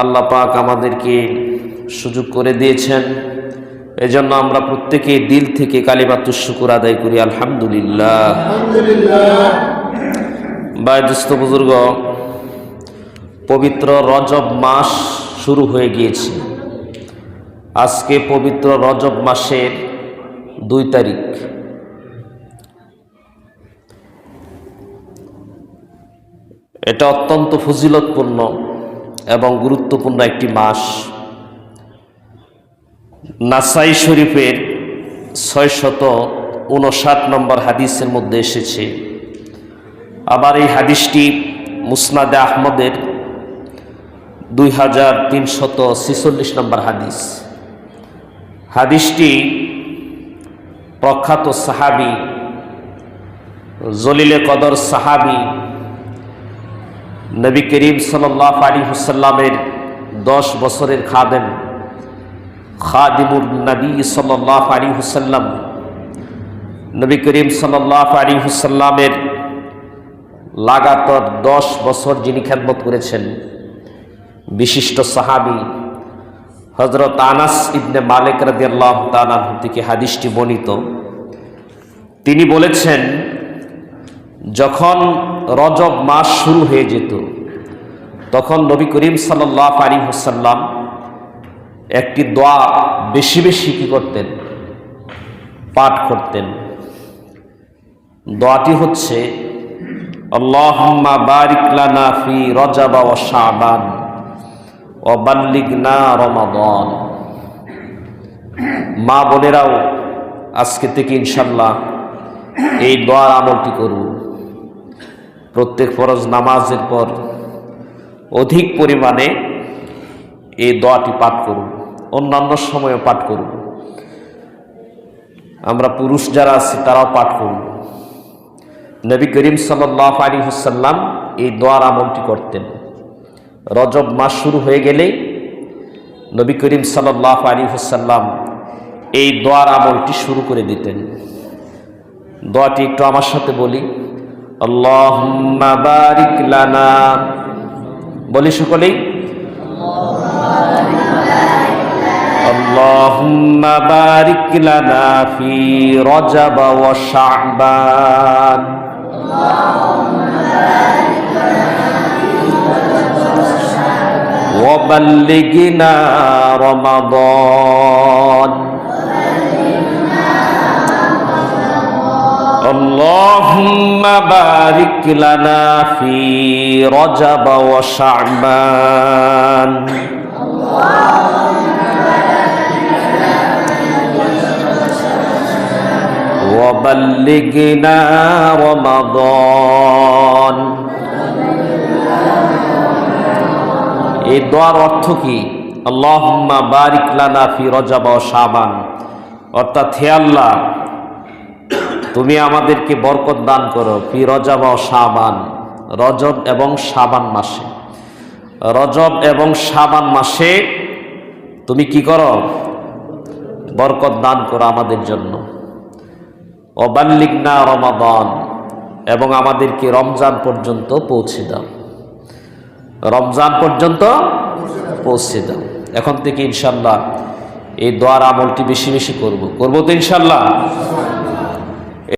আল্লাহ পাক আমাদেরকে সুযোগ করে দিয়েছেন। এজন্য আমরা প্রত্যেকে দিল থেকে কালিমাতুর শুকুর আদায় করি আলহামদুলিল্লাহ। বায়দুস্ত বুজুর্গ পবিত্র রজব মাস শুরু হয়ে গিয়েছে। আজকে পবিত্র রজব মাসের দুই তারিখ। এটা অত্যন্ত ফজিলতপূর্ণ। এবং গুরুত্বপূর্ণ একটি মাস। নাসাই শরীফের ছয়শত উনষাট নম্বর হাদিসের মধ্যে এসেছে। আবার এই হাদিসটি মুসনাদে আহমদের দুই হাজার তিনশত ছেচল্লিশ নম্বর হাদিস। হাদিসটি প্রখ্যাত সাহাবি, জলিলে কদর সাহাবি নবী করিম সাল্লাহ আলী হুসাল্লামের দশ বছরের খাদেম, খাদিমুর নবী সাল্লাহ আলী হুসাল্লাম নবী করিম সাল্লাহ আলী হুসাল্লামের লাগাতার দশ বছর যিনি খেদমত করেছেন, বিশিষ্ট সাহাবি হজরত আনাস ইবনে মালিক রাদিয়াল্লাহ তাআলা থেকে হাদিসটি বর্ণিত। তিনি বলেছেন, যখন রজব মাস শুরু হয়ে যেত। তখন নবী করিম সাল্লাহ আলী হুসাল্লাম একটি দোয়া বেশি বেশি কি করতেন? পাঠ করতেন। দোয়াটি হচ্ছে মা বোনেরাও আজকে থেকে ইনশাল্লাহ এই দোয়ার আমলটি করব প্রত্যেক ফরজ নামাজের পর অধিক পরিমাণে এই দোয়াটি পাঠ করুন, অন্যান্য সময়ও পাঠ করুন। আমরা পুরুষ যারা আছি, তারাও পাঠ করুন। নবী করিম সাল্লাহ আলী হুসাল্লাম এই দোয়ার আমলটি করতেন। রজব মাস শুরু হয়ে গেলেই নবী করিম সাল্লাহ আলী হুসাল্লাম এই দোয়ার আমলটি শুরু করে দিতেন। দোয়াটি একটু আমার সাথে বলি। আল্লাহ বারিক লানা বলি সকলেই اللهم بارك لنا في رجب وشعبان وبلغنا رمضان اللهم بارك لنا في رجب وشعبان وبلغنا رمضان এই দোয়ার অর্থ কি আল্লাহুম্মা বারিক লানা ফি রজব ও শাবান অর্থাৎ হে আল্লাহ তুমি আমাদেরকে বরকত দান করো ফি রজব ও শাবান, রজব এবং শাবান মাসে। রজব এবং শাবান মাসে তুমি কি করো? বরকত দান করো আমাদের জন্য। অবাল্লিগনা রমাদান, এবং আমাদেরকে রমজান পর্যন্ত পৌঁছে দাও। রমজান পর্যন্ত পৌঁছে দাও। এখন থেকে ইনশাল্লাহ এই দোয়ার আমলটি বেশি বেশি করব। করব তো ইনশাল্লাহ?